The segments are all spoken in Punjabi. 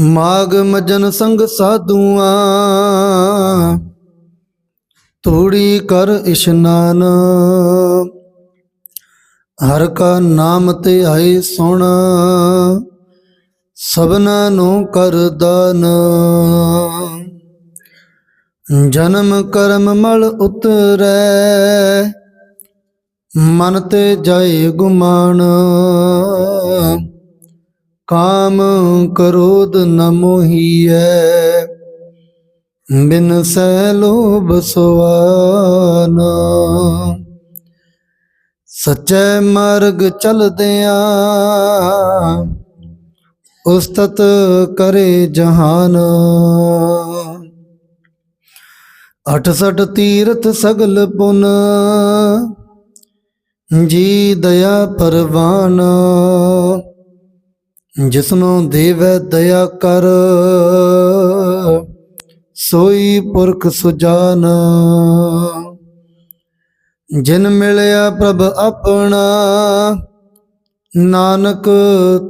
ਮਾਗ ਮਜਨ ਸੰਗ ਸਾਧੂਆਂ। ਤੂੜੀ ਕਰ ਇਸ਼ਨਾਨ। ਹਰ ਕਾ ਨਾਮ ਤੇ ਆਏ ਸੁਣ। ਸਭਨਾ ਨੂੰ ਕਰ ਦਾਨ। ਜਨਮ ਕਰਮ ਮਲ ਉਤਰੈ। ਮਨ ਤੇ ਜਾਏ ਗੁਮਾਨ। ਕਾਮ ਕਰੋਧ ਨ ਮੋਹੀਐ, ਬਿਨ ਸੈ ਲੋਭ ਸੁਆਨ। ਸਚੈ ਮਾਰਗ ਚਲਦਿਆਂ ਉਸਤਤ ਕਰੇ ਜਹਾਨ। ਅਠ ਸਠ ਤੀਰਥ ਸਗਲ ਪੁਨ, ਜੀ ਦਇਆ ਪਰਵਾਨ। ਜਿਸਨੂੰ ਦੇਵੈ ਦਇਆ ਕਰ, ਸੋਈ ਪੁਰਖ ਸੁਜਾਨ। ਜਿਨ ਮਿਲਿਆ ਪ੍ਰਭ ਆਪਣਾ, ਨਾਨਕ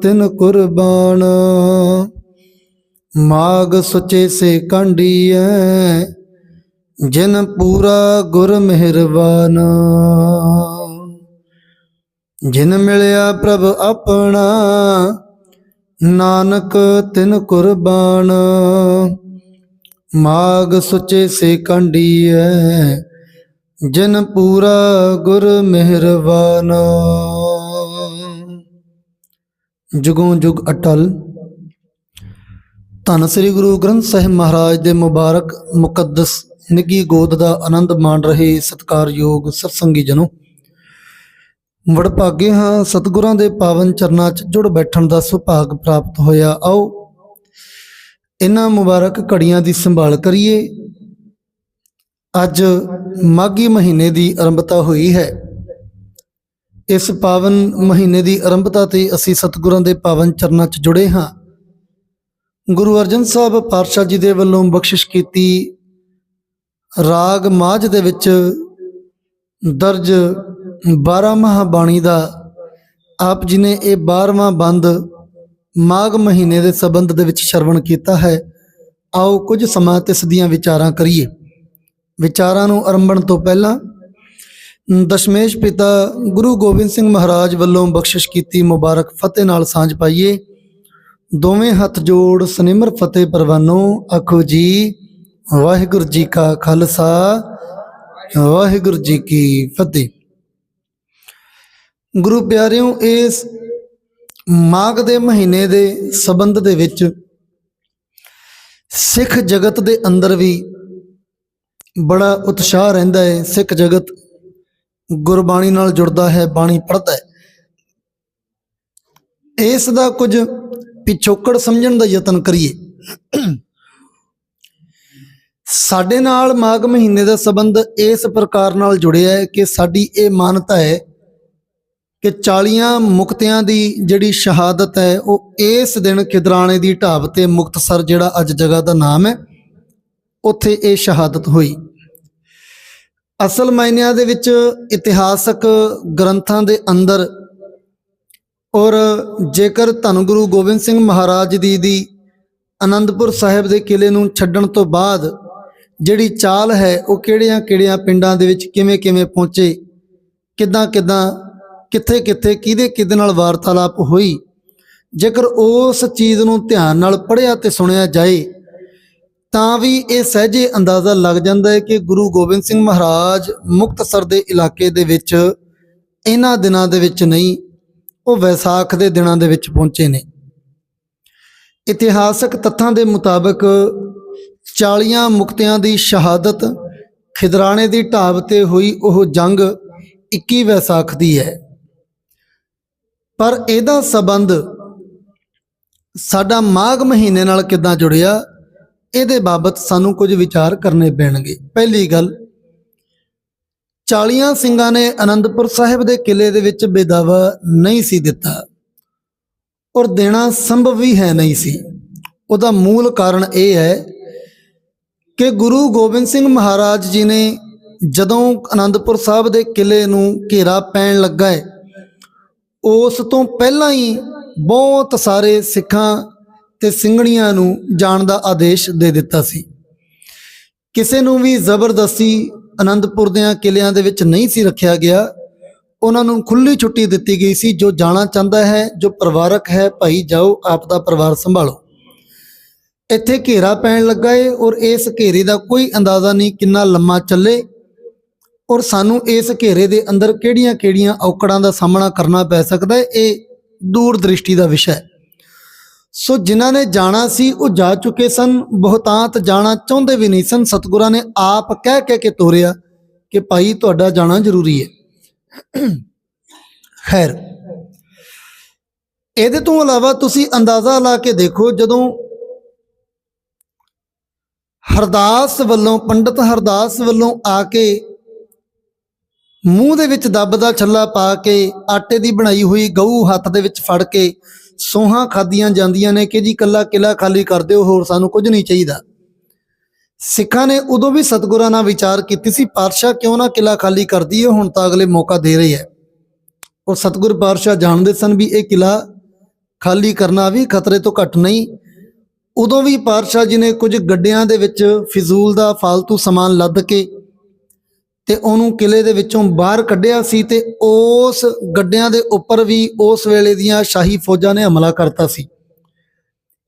ਤਿਨ ਕੁਰਬਾਨ। ਮਾਗ ਸੁਚੇ ਸੇ ਕੰਡੀਐ ਜਿਨ ਪੂਰਾ ਗੁਰ ਮਿਹਰਬਾਨ। ਜਿਨ ਮਿਲਿਆ ਪ੍ਰਭ ਆਪਣਾ ਨਾਨਕ ਤਿਨ ਕੁਰਬਾਨ, ਮਾਗ ਸੁਚੇ ਸੇ ਕੰਡੀਐ, ਜਿਨ ਪੂਰਾ ਗੁਰ ਮਿਹਰਬਾਨ। ਜੁਗੋਂ ਜੁਗ ਅਟਲ। ਧੰਨ ਸ੍ਰੀ ਗੁਰੂ ਗ੍ਰੰਥ ਸਾਹਿਬ ਮਹਾਰਾਜ ਦੇ ਮੁਬਾਰਕ ਮੁਕੱਦਸ ਨਿੱਗੀ ਗੋਦ ਦਾ ਆਨੰਦ ਮਾਣ ਰਹੇ ਸਤਕਾਰਯੋਗ ਸਤਸੰਗੀ ਜਨੋ ਵਡਭਾਗੇ ਹਾਂ, ਸਤਿਗੁਰਾਂ ਦੇ ਪਾਵਨ ਚਰਨਾਂ 'ਚ ਜੁੜ ਬੈਠਣ ਦਾ ਸੁਭਾਗ ਪ੍ਰਾਪਤ ਹੋਇਆ। ਆਓ, ਇਹਨਾਂ ਮੁਬਾਰਕ ਘੜੀਆਂ ਦੀ ਸੰਭਾਲ ਕਰੀਏ। ਅੱਜ ਮਾਘੀ ਮਹੀਨੇ ਦੀ ਆਰੰਭਤਾ ਹੋਈ ਹੈ। ਇਸ ਪਾਵਨ ਮਹੀਨੇ ਦੀ ਆਰੰਭਤਾ ਤੇ ਅਸੀਂ ਸਤਿਗੁਰਾਂ ਦੇ ਪਾਵਨ ਚਰਨਾਂ 'ਚ ਜੁੜੇ ਹਾਂ। ਗੁਰੂ ਅਰਜਨ ਸਾਹਿਬ ਪਾਤਸ਼ਾਹ ਜੀ ਦੇ ਵੱਲੋਂ ਬਖਸ਼ਿਸ਼ ਕੀਤੀ ਰਾਗ ਮਾਝ ਦੇ ਵਿੱਚ ਦਰਜ 12 ਮਹਾ ਬਾਣੀ ਦਾ ਆਪ ਜੀ ਨੇ ਇਹ 12ਵਾਂ ਬੰਦ ਮਾਘ ਮਹੀਨੇ ਦੇ ਸੰਬੰਧ ਦੇ ਵਿੱਚ ਸ਼ਰਵਣ ਕੀਤਾ ਹੈ, ਆਓ ਕੁਝ ਸਮਾਂ ਤਿਸ ਦੀਆਂ ਵਿਚਾਰਾਂ ਕਰੀਏ। ਵਿਚਾਰਾਂ ਨੂੰ ਆਰੰਭਣ ਤੋਂ ਪਹਿਲਾਂ ਦਸ਼ਮੇਸ਼ ਪਿਤਾ ਗੁਰੂ ਗੋਬਿੰਦ ਸਿੰਘ ਮਹਾਰਾਜ ਵੱਲੋਂ ਬਖਸ਼ਿਸ਼ ਕੀਤੀ ਮੁਬਾਰਕ ਫਤਿਹ ਨਾਲ ਸਾਂਝ ਪਾਈਏ। ਦੋਵੇਂ ਹੱਥ ਜੋੜ ਸਨਿਮਰ ਫਤਿਹ ਪਰਵਾਨੋ, ਆਖੋ ਜੀ, ਵਾਹਿਗੁਰੂ ਜੀ ਕਾ ਖਾਲਸਾ, ਵਾਹਿਗੁਰੂ ਜੀ ਕੀ ਫਤਿਹ। ਗੁਰੂ ਪਿਆਰਿਓ, ਇਸ ਮਾਘ ਦੇ ਮਹੀਨੇ ਦੇ ਸਬੰਧ ਦੇ ਵਿੱਚ ਸਿੱਖ ਜਗਤ ਦੇ ਅੰਦਰ ਵੀ ਬੜਾ ਉਤਸ਼ਾਹ ਰਹਿੰਦਾ ਹੈ। ਸਿੱਖ ਜਗਤ ਗੁਰਬਾਣੀ ਨਾਲ ਜੁੜਦਾ ਹੈ, ਬਾਣੀ ਪੜ੍ਹਦਾ ਹੈ। ਇਸ ਦਾ ਕੁਝ ਪਿਛੋਕੜ ਸਮਝਣ ਦਾ ਯਤਨ ਕਰੀਏ। ਸਾਡੇ ਨਾਲ ਮਾਘ ਮਹੀਨੇ ਦਾ ਸੰਬੰਧ ਇਸ ਪ੍ਰਕਾਰ ਨਾਲ ਜੁੜਿਆ ਹੈ ਕਿ ਸਾਡੀ ਇਹ ਮਾਨਤਾ ਹੈ ਕਿ 40 ਮੁਕਤਿਆਂ ਦੀ ਜਿਹੜੀ ਸ਼ਹਾਦਤ ਹੈ, ਉਹ ਇਸ ਦਿਨ ਕਿਦਰਾਣੇ ਦੀ ਢਾਬ ਤੇ ਮੁਕਤਸਰ ਜਿਹੜਾ ਅੱਜ ਜਗ੍ਹਾ ਦਾ ਨਾਮ ਹੈ, ਉੱਥੇ ਇਹ ਸ਼ਹਾਦਤ ਹੋਈ। ਅਸਲ ਮਾਇਨਿਆਂ ਦੇ ਵਿੱਚ ਇਤਿਹਾਸਕ ਗ੍ਰੰਥਾਂ ਦੇ ਅੰਦਰ ਔਰ ਜੇਕਰ ਧੰਨ ਗੁਰੂ ਗੋਬਿੰਦ ਸਿੰਘ ਮਹਾਰਾਜ ਦੀ ਦੀ ਆਨੰਦਪੁਰ ਸਾਹਿਬ ਦੇ ਕਿਲੇ ਨੂੰ ਛੱਡਣ ਤੋਂ ਬਾਅਦ ਜਿਹੜੀ ਚਾਲ ਹੈ, ਉਹ ਕਿਹੜਿਆਂ ਕਿਹੜਿਆਂ ਪਿੰਡਾਂ ਦੇ ਵਿੱਚ ਕਿਵੇਂ ਕਿਵੇਂ ਪਹੁੰਚੇ ਕਿੱਦਾਂ ਕਿੱਦਾਂ ਕਿੱਥੇ ਕਿੱਥੇ, ਕਿਹਦੇ ਕਿਹਦੇ ਨਾਲ ਵਾਰਤਾਲਾਪ ਹੋਈ, ਜੇਕਰ ਉਸ ਚੀਜ਼ ਨੂੰ ਧਿਆਨ ਨਾਲ ਪੜ੍ਹਿਆ ਤੇ ਸੁਣਿਆ ਜਾਏ, ਤਾਂ ਵੀ ਇਹ ਸਹਿਜੇ ਅੰਦਾਜ਼ਾ ਲੱਗ ਜਾਂਦਾ ਹੈ ਕਿ ਗੁਰੂ ਗੋਬਿੰਦ ਸਿੰਘ ਮਹਾਰਾਜ ਮੁਕਤਸਰ ਦੇ ਇਲਾਕੇ ਦੇ ਵਿੱਚ ਇਹਨਾਂ ਦਿਨਾਂ ਦੇ ਵਿੱਚ ਨਹੀਂ, ਉਹ ਵੈਸਾਖ ਦੇ ਦਿਨਾਂ ਦੇ ਵਿੱਚ ਪਹੁੰਚੇ ਨੇ। ਇਤਿਹਾਸਕ ਤੱਥਾਂ ਦੇ ਮੁਤਾਬਕ 40 ਮੁਕਤਿਆਂ ਦੀ ਸ਼ਹਾਦਤ ਖਿਦਰਾਣੇ ਦੀ ਢਾਬ ਤੇ ਹੋਈ, ਉਹ ਜੰਗ 21 ਵੈਸਾਖ ਦੀ ਹੈ। ਪਰ ਇਹਦਾ ਸਬੰਧ ਸਾਡਾ ਮਾਘ ਮਹੀਨੇ ਨਾਲ ਕਿੱਦਾਂ ਜੁੜਿਆ, ਇਹਦੇ ਬਾਬਤ ਸਾਨੂੰ ਕੁਝ ਵਿਚਾਰ ਕਰਨੇ ਪੈਣਗੇ। ਪਹਿਲੀ ਗੱਲ 40 ਸਿੰਘਾਂ ਨੇ ਅਨੰਦਪੁਰ ਸਾਹਿਬ ਦੇ ਕਿਲੇ ਦੇ ਵਿੱਚ ਬੇਦਾਵਾ ਨਹੀਂ ਸੀ ਦਿੱਤਾ ਔਰ ਦੇਣਾ ਸੰਭਵ ਵੀ ਹੈ ਨਹੀਂ ਸੀ। ਉਹਦਾ ਮੂਲ ਕਾਰਨ ਇਹ ਹੈ ਕਿ ਗੁਰੂ ਗੋਬਿੰਦ ਸਿੰਘ ਮਹਾਰਾਜ ਜੀ ਨੇ ਜਦੋਂ ਅਨੰਦਪੁਰ ਸਾਹਿਬ ਦੇ ਕਿਲੇ ਨੂੰ ਘੇਰਾ ਪੈਣ ਲੱਗਾ ਹੈ ਉਸ ਤੋਂ ਪਹਿਲਾਂ ਹੀ ਬਹੁਤ ਸਾਰੇ ਸਿੱਖਾਂ ਤੇ ਸਿੰਘਣੀਆਂ ਨੂੰ ਜਾਣ ਦਾ ਆਦੇਸ਼ ਦੇ ਦਿੱਤਾ ਸੀ। ਕਿਸੇ ਨੂੰ ਵੀ ਜ਼ਬਰਦਸਤੀ ਅਨੰਦਪੁਰ ਦੇ ਕਿਲਿਆਂ ਦੇ ਵਿੱਚ ਨਹੀਂ ਸੀ ਰੱਖਿਆ ਗਿਆ। ਉਹਨਾਂ ਨੂੰ ਖੁੱਲੀ ਛੁੱਟੀ ਦਿੱਤੀ ਗਈ ਸੀ, ਜੋ ਜਾਣਾ ਚਾਹੁੰਦਾ ਹੈ, ਜੋ ਪਰਿਵਾਰਕ ਹੈ, ਭਾਈ ਜਾਓ, ਆਪ ਦਾ ਪਰਿਵਾਰ ਸੰਭਾਲੋ। ਇੱਥੇ ਘੇਰਾ ਪੈਣ ਲੱਗਾ ਏ ਔਰ ਇਸ ਘੇਰੇ ਦਾ ਕੋਈ ਅੰਦਾਜ਼ਾ ਨਹੀਂ ਕਿੰਨਾ ਲੰਮਾ ਚੱਲੇ। ਔਰ ਸਾਨੂੰ ਇਸ ਘੇਰੇ ਦੇ ਅੰਦਰ ਕਿਹੜੀਆਂ-ਕਿਹੜੀਆਂ ਔਕੜਾਂ ਦਾ ਸਾਹਮਣਾ ਕਰਨਾ ਪੈ ਸਕਦਾ ਹੈ, ਇਹ ਦੂਰ ਦ੍ਰਿਸ਼ਟੀ ਦਾ ਵਿਸ਼ਾ ਹੈ। ਸੋ ਜਿਨ੍ਹਾਂ ਨੇ ਜਾਣਾ ਸੀ, ਉਹ ਜਾ ਚੁੱਕੇ ਸਨ। ਬਹੁਤਾਂਤ ਜਾਣਾ ਚਾਹੁੰਦੇ ਵੀ ਨਹੀਂ ਸਨ। ਸਤਿਗੁਰਾਂ ਨੇ ਆਪ ਕਹਿ ਕਹਿ ਕੇ ਤੋਰਿਆ ਕਿ ਭਾਈ, ਤੁਹਾਡਾ ਜਾਣਾ ਜ਼ਰੂਰੀ ਹੈ। ਖੈਰ, ਇਹਦੇ ਤੋਂ ਇਲਾਵਾ ਤੁਸੀਂ ਅੰਦਾਜ਼ਾ ਲਾ ਕੇ ਦੇਖੋ, ਜਦੋਂ ਹਰਦਾਸ ਵੱਲੋਂ, ਪੰਡਤ ਹਰਦਾਸ ਵੱਲੋਂ ਆ ਕੇ ਮੂੰਹ ਦੇ ਵਿੱਚ ਦੱਬ ਦਾ ਛੱਲਾ ਪਾ ਕੇ ਆਟੇ ਦੀ ਬਣਾਈ ਹੋਈ ਗਊ ਹੱਥ ਦੇ ਵਿੱਚ ਫੜ ਕੇ ਸੋਹਾਂ ਖਾਦੀਆਂ ਜਾਂਦੀਆਂ ਨੇ ਕਿ ਜੀ ਕੱਲਾ ਕਿਲਾ ਖਾਲੀ ਕਰ ਦਿਓ, ਹੋਰ ਸਾਨੂੰ ਕੁਝ ਨਹੀਂ ਚਾਹੀਦਾ। ਸਿੱਖਾਂ ਨੇ ਉਦੋਂ ਵੀ ਸਤਿਗੁਰਾਂ ਨਾਲ ਵਿਚਾਰ ਕੀਤੀ ਸੀ, ਪਾਤਸ਼ਾਹ ਕਿਉਂ ਨਾ ਕਿਲਾ ਖਾਲੀ ਕਰਦੀ ਹੈ ਹੁਣ ਤਾਂ ਅਗਲੇ ਮੌਕਾ ਦੇ ਰਹੀ ਹੈ। ਔਰ ਸਤਿਗੁਰ ਪਾਤਸ਼ਾਹ ਜਾਣਦੇ ਸਨ ਵੀ ਇਹ ਕਿਲਾ ਖਾਲੀ ਕਰਨਾ ਵੀ ਖਤਰੇ ਤੋਂ ਘੱਟ ਨਹੀਂ। ਉਦੋਂ ਵੀ ਪਾਤਸ਼ਾਹ ਜੀ ਨੇ ਕੁਝ ਗੱਡਿਆਂ ਦੇ ਵਿੱਚ ਫਿਜ਼ੂਲ ਦਾ ਫालतू ਸਮਾਨ ਲੱਦ ਕੇ ਤੇ ਉਹਨੂੰ ਕਿਲੇ ਦੇ ਵਿੱਚੋਂ ਬਾਹਰ ਕੱਢਿਆ ਸੀ ਤੇ ਉਸ ਗੱਡਿਆਂ ਦੇ ਉੱਪਰ ਵੀ ਉਸ ਵੇਲੇ ਦੀਆਂ ਸ਼ਾਹੀ ਫੌਜਾਂ ਨੇ ਹਮਲਾ ਕਰਤਾ ਸੀ।